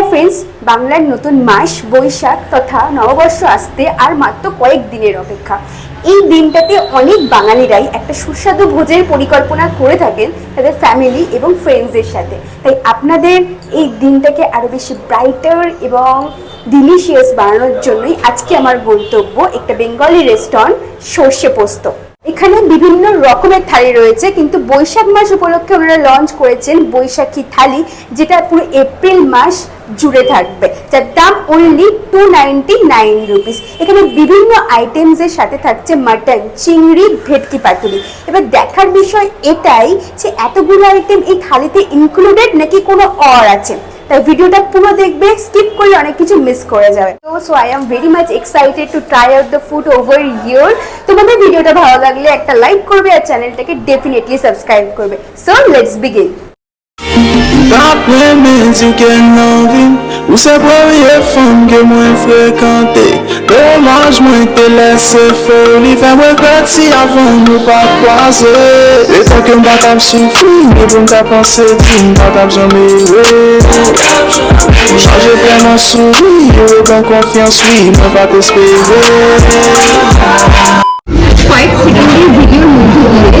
Hi friends বাংলার নতুন মাস, বৈশাখ তথা নববর্ষ আসতে আর মাত্র কয়েক দিনের অপেক্ষা। এই দিনটাতে অনেক বাঙালিরাই একটা সুস্বাদু ভোজের পরিকল্পনা করে থাকেন তাদের ফ্যামিলি এবং ফ্রেন্ডসদের সাথে। তাই আপনাদের এই দিনটাকে আরও বেশি ব্রাইটার এবং ডিলিশিয়াস বানানোর জন্যই আজকে আমার গন্তব্য একটা বেঙ্গলি রেস্টুরেন্ট সর্ষে পোস্ত। এখানে বিভিন্ন রকমের থালি রয়েছে, কিন্তু বৈশাখ মাস উপলক্ষে ওনারা লঞ্চ করেছেন বৈশাখী থালি, যেটা পুরো এপ্রিল মাস জুড়ে থাকবে। যার দাম only two ninety nine rupees এখানে বিভিন্ন আইটেমসের সাথে থাকছে মাটন চিংড়ি, ভেটকি পাতুরি। এবার দেখার বিষয় এটাই যে এতগুলো আইটেম এই থালিতে ইনক্লুডেড নাকি কোনো অর আছে? তাই ভিডিওটা পুরো দেখবে স্কিপ করে অনেক কিছু মিস করে যাবে। তো so I am very much excited to try out the food over here তোমাদের ভিডিওটা ভালো লাগলে একটা লাইক করবে আর চ্যানেলটাকে ডেফিনেটলি সাবস্ক্রাইব করবে। So let's begin Kap mè men di gen nan vim Ou se preye fom ke mwen frekante Dommaj mwen te lese foli Fè mwen kret si avon nou pa kwaze E tan ke mba tap soufri Ne pou mta panse ti mba tap jame we Chanje pren an souri Yo etan konfians li mwen pa te speve Quite secondary video movie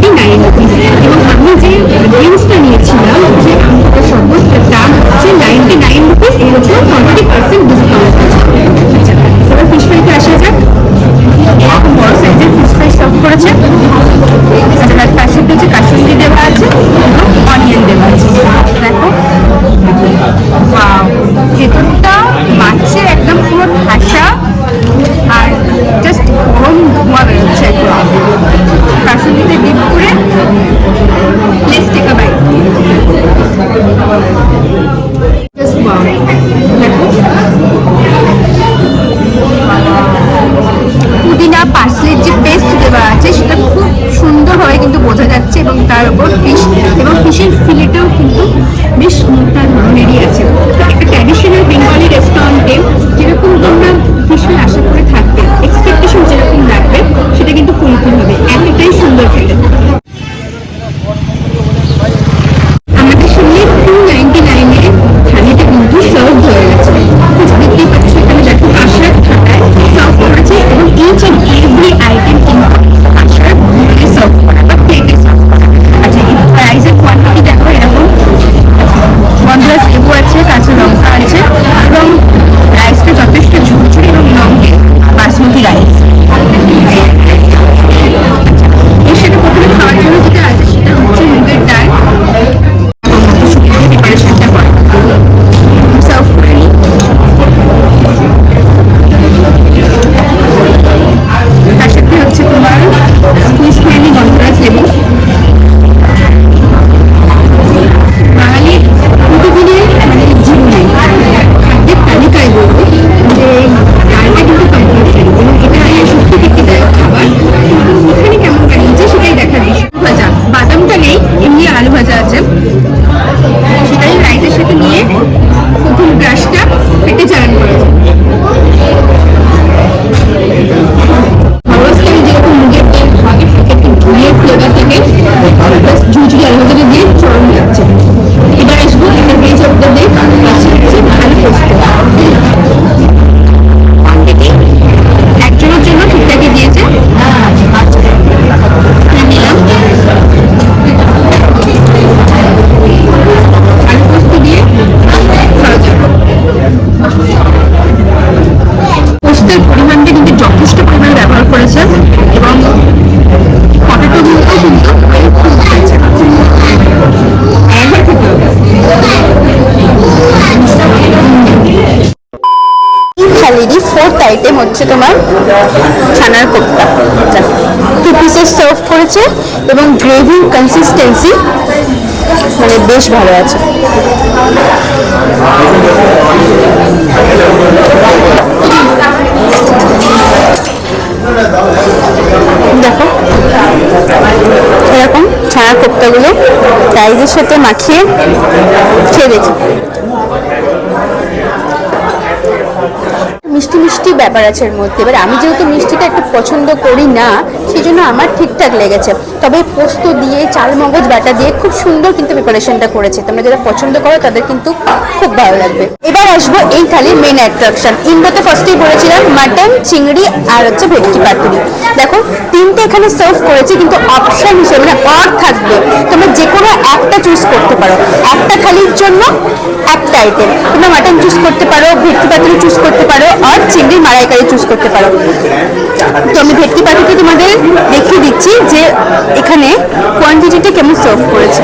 one nine rupees এবং আমি যে ড্রিঙ্কসটা নিয়েছিলাম যে আমটা শরবতটার দাম হচ্ছে ninety nine rupees এর উপর ফর্টি পার্সেন্ট ডিসকাউন্ট আচ্ছা এবার ফিশ ফ্রাইতে আসা যাক। এরকম বড় সাইজের ফিশ ফ্রাই সার্ভ করেছে। ফিলেটাও কিন্তু বেশ মোটা ধরনেরই আছে থালিরই ফোর্থ আইটেম হচ্ছে তোমার ছানার কোপ্তা। টু পিসেস সার্ভ করেছে এবং গ্রেভি কনসিস্টেন্সি মানে বেশ ভালো আছে। দেখো, এরকম ছানা কোপ্তাগুলো রাইসের সাথে মাখিয়ে খেয়ে দেখি। মিষ্টি মিষ্টি ব্যাপার আছে এর মধ্যে। এবার আমি যেহেতু মিষ্টিটা একটু পছন্দ করি না সেই জন্য আমার ঠিকঠাক লেগেছে। তবে পোস্ত দিয়ে, চাল মগজ, বাটা দিয়ে খুব সুন্দর কিন্তু প্রিপারেশনটা করেছে। তোমরা যারা পছন্দ করো, তাদের কিন্তু খুব ভালো লাগবে। এবার আসব এই থালির মেন অ্যাট্রাকশন ইন্ডোতে ফার্স্টেই বলেছিলাম মাটন চিংড়ি আর হচ্ছে ভেটকি পাতুরি। দেখো, তিনটে এখানে সার্ভ করেছে, কিন্তু অপশন হিসেবে মানে অর থাকবে। তোমরা যে কোনো একটা চুজ করতে পারো। একটা থালির জন্য একটা আইটেম তোমরা মাটন চুজ করতে পারো, ভেটকি পাতুরি চুজ করতে পারো, আর চিংড়ি মালাইকারি চুজ করতে পারো। তো আমি ভেটকি পাতুরি তোমাদের যে এখানে কোয়ান্টিটিটা কেমন সার্ভ করেছে?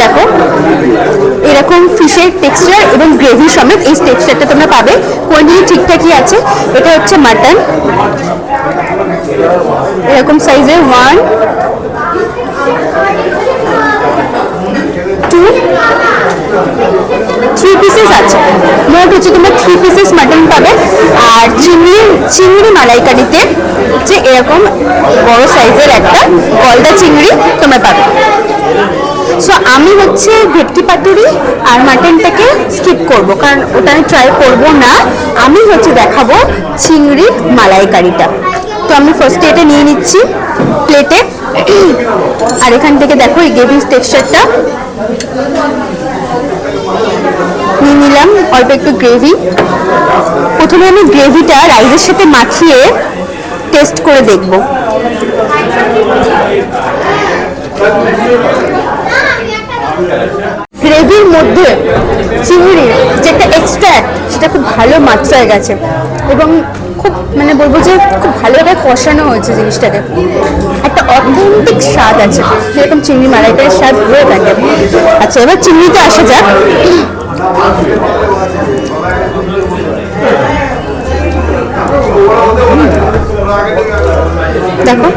দেখো, এরকম ফিশের টেক্সচার এবং গ্রেভি সমেত এই টেক্সচারটা তোমরা পাবে। কোয়ান্টিটি ঠিকঠাকই আছে। এটা হচ্ছে মাটন এরকম সাইজের ওয়ান টু থ্রি পিসেস আছে। মোট হচ্ছে তোমরা থ্রি পিসেস মাটন পাবে আর চিংড়ি চিংড়ি মালাইকারিতে হচ্ছে এরকম বড় সাইজের একটা গলদা চিংড়ি তোমরা পাবে। সো আমি হচ্ছে ভেটকি পাতুরি আর মাটনটাকে স্কিপ করব, কারণ ওটা আমি ট্রাই করব না। আমি হচ্ছে দেখাবো চিংড়ি মালাইকারিটা। তো আমি ফার্স্টে এটা নিয়ে নিচ্ছি প্লেটে আর এখান থেকে দেখো এই গ্রেভির টেক্সচারটা নিলাম, অল্প একটু গ্রেভি প্রথমে আমি গ্রেভিটা রাইসের সাথে মাখিয়ে টেস্ট করে দেখব। গ্রেভির মধ্যে চিংড়ির যে একটা এক্সট্রাক্ট সেটা খুব ভালো মাত্রায় গেছে। এবং খুব মানে বলব যে খুব ভালোভাবে কষানো হয়েছে জিনিসটাকে। একটা অথেন্টিক স্বাদ আছে, যেরকম চিংড়ি মালাইকারের স্বাদ হয়ে থাকে। আচ্ছা এবার চিংড়িতে আসা যাক। দেখো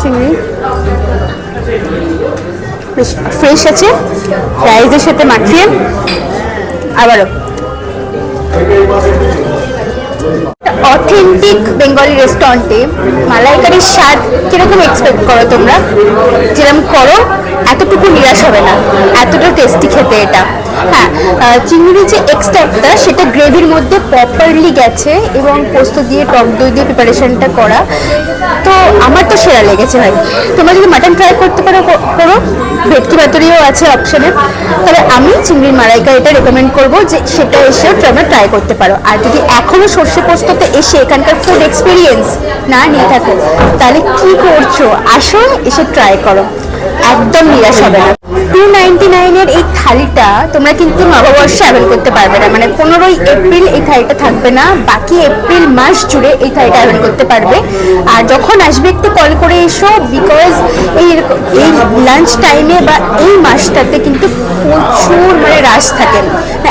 চিংড়ি। ফ্রেশ আছে। রাইসের সাথে মাখিয়ে আবারও। অথেন্টিক বেঙ্গলি রেস্টুরেন্টে মালাইকারির স্বাদ কীরকম এক্সপেক্ট করো তোমরা? যেরকম করো, এতটুকু নিরাশ হবে না। এতটা টেস্টি খেতে এটা। হ্যাঁ চিংড়ির যে এক্সট্রাক্টটা সেটা গ্রেভির মধ্যে প্রপারলি গেছে এবং পোস্ত দিয়ে, টক দই দিয়ে প্রিপারেশনটা করা। তো আমার তো সেরা লেগেছে ভাই। তোমরা যদি মাটন ট্রাই করতে পারো করো। ভেটকি পাতুরিও আছে অপশানে তবে আমি চিংড়ির মালাইকা এটা রেকমেন্ড করব যে সেটা এসেও তোমরা ট্রাই করতে পারো। আর যদি এখনও সর্ষে পোস্ততে এসে এখানকার ফুড এক্সপিরিয়েন্স না নিয়ে থাকো। তাহলে কি করছ? আসো, এসে ট্রাই করো। একদম নিরাশ হবে না। টু নাইনটি নাইনের এই থালিটা তোমরা কিন্তু নববর্ষে অ্যাভেল করতে পারবে না। মানে পনেরোই এপ্রিল এই থালিটা থাকবে না, বাকি এপ্রিল মাস জুড়ে এই থালিটা অ্যাভেল করতে পারবে। আর যখন আসবে, একটু কল করে এসো বিকজ এই এই লাঞ্চ টাইমে বা এই মাসটাতে কিন্তু প্রচুর মানে রাশ থাকে।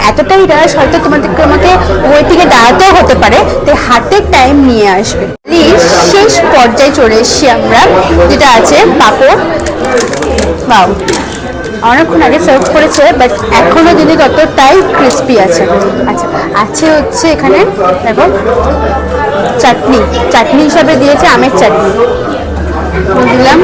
এতটাই রাশ হয়তো তোমাদেরকে আমাকে ওয়েটিংয়ে দাঁড়াতেও হতে পারে তাই হাতের টাইম নিয়ে আসবে। প্লিজ শেষ পর্যায়ে চলে এসেছি আমরা, যেটা আছে পাপড়। বাউ অনেকক্ষণ আগে সার্ভ করেছে বাট এখনও কিন্তু ততটাই ক্রিস্পি আছে। আচ্ছা আছে হচ্ছে এখানে, দেখো, চাটনি। চাটনি হিসাবে দিয়েছে আমের চাটনি। দিলাম।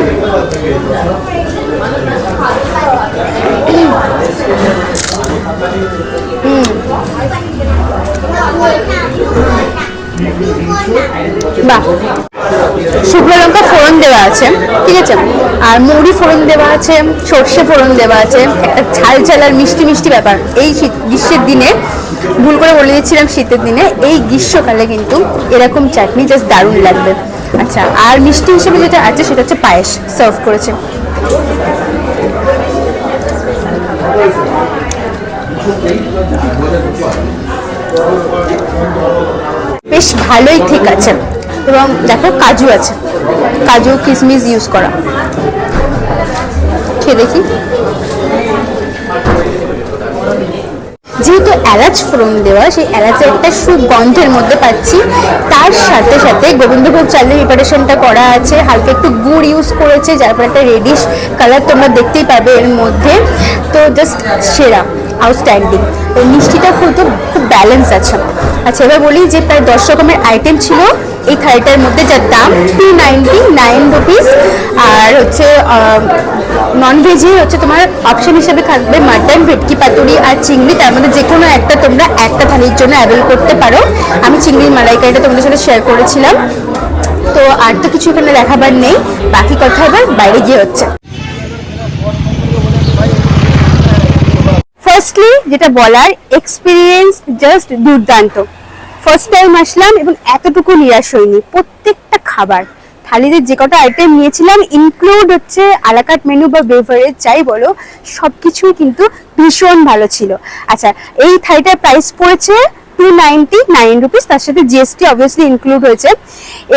বাহ। শুকনো লঙ্কা ফোড়ন দেওয়া আছে, ঠিক আছে? আর মুড়ি ফোড়ন দেওয়া আছে, সর্ষে ফোড়ন দেওয়া আছে, একটা ঝাল ঝাল আর মিষ্টি মিষ্টি ব্যাপার। এই শীত, গ্রীষ্মের দিনে, ভুল করে বলে দিচ্ছিলাম শীতের দিনে, এই গ্রীষ্মকালে কিন্তু এরকম চাটনি জাস্ট দারুণ লাগবে। আচ্ছা আর মিষ্টি হিসেবে যেটা আছে সেটা হচ্ছে পায়েস সার্ভ করেছে। বেশ ভালোই ঠিক আছে। এবং দেখো কাজু আছে। কাজু কিশমিশ ইউজ করা। খেয়ে দেখি। যেহেতু এলাচ ফোড়ন দেওয়া, সেই এলাচের একটা সুগন্ধের মধ্যে পাচ্ছি। তার সাথে সাথে গোবিন্দভোগ চালের প্রিপারেশনটা করা আছে। হালকা একটু গুড় ইউজ করেছে, যার পর একটা রেডিশ কালার তোমরা দেখতেই পাবে এর মধ্যে। তো জাস্ট সেরা আউটস্ট্যান্ডিং মিষ্টিটা কিন্তু খুব ব্যালেন্স আছে। আচ্ছা এবার বলি যে প্রায় দশ রকমের আইটেম ছিল। এই থালিটার মধ্যে যার দাম টু নাইনটি নাইন রুপিস আর হচ্ছে নন ভেজে হচ্ছে তোমার অপশন হিসেবে থাকবে মাটন ভেটকি, পাতুরি আর চিংড়ি। তার মধ্যে যে কোনো একটা তোমরা একটা থালির জন্য অ্যাভেল করতে পারো। আমি চিংড়ির মালাইকারিটা তোমাদের সাথে শেয়ার করেছিলাম। তো আর তো কিছু এখানে দেখাবার নেই। বাকি কথা এবার বাইরে গিয়ে হচ্ছে। ফার্স্টলি যেটা বলার এক্সপিরিয়েন্স জাস্ট দুর্দান্ত। ফার্স্ট টাইম আসলাম এবং এতটুকু নিরাশ হয়নি প্রত্যেকটা খাবার থালিতে যে কটা আইটেম নিয়েছিলাম ইনক্লুড হচ্ছে আলাকাট মেনু বা বেভারেজ যাই বলো সব কিছুই কিন্তু ভীষণ ভালো ছিল। আচ্ছা এই থালিটার প্রাইস পড়েছে টু নাইনটি তার সাথে জিএসটি অবভিয়াসলি ইনক্লুড হয়েছে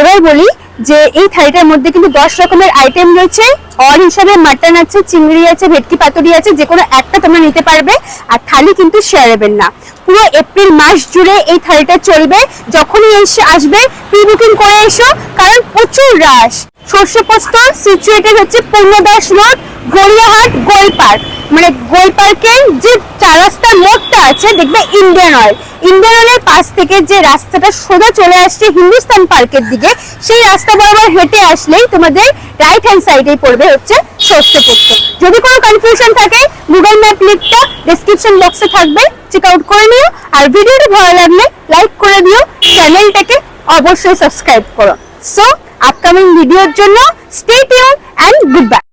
এবার বলি যে এই থালিটার মধ্যে কিন্তু দশ রকমের আইটেম রয়েছে। অর হিসাবে মাটন আছে, চিংড়ি আছে, ভেটকি পাতুরি আছে, যে কোনো একটা তোমরা নিতে পারবে, আর থালি কিন্তু শেয়ারেবেল না। পুরো এপ্রিল মাস জুড়ে এই থালিটা চলবে। যখনই এসে আসবে প্রি বুকিং করে এসো, কারণ প্রচুর রাশ সর্ষে পোস্ত সিচুয়েটেড হচ্ছে পূর্ণদাস রোড গড়িয়াহাট গোল পার্ক মানে গোল পার্কের যে চার রাস্তার মোড়টা আছে, দেখবে ইন্ডিয়ান অয়েল ইন্ডিয়ান অয়েলের পাশ থেকে যে রাস্তাটা সোজা চলে আসছে হিন্দুস্তান পার্কের দিকে, সেই রাস্তা বরাবর হেঁটে আসলেই তোমাদের রাইট হ্যান্ড সাইডেই পড়বে হচ্ছে পোস্ত যদি কোনো কনফিউশন থাকে গুগল ম্যাপ লিঙ্কটা ডেসক্রিপশন বক্সে থাকবে চেক আউট করে নিও। আর ভিডিওটি ভালো লাগলে লাইক করে দিও চ্যানেলটাকে অবশ্যই সাবস্ক্রাইব করো। সো আপকামিং ভিডিওর জন্য stay tune and good bye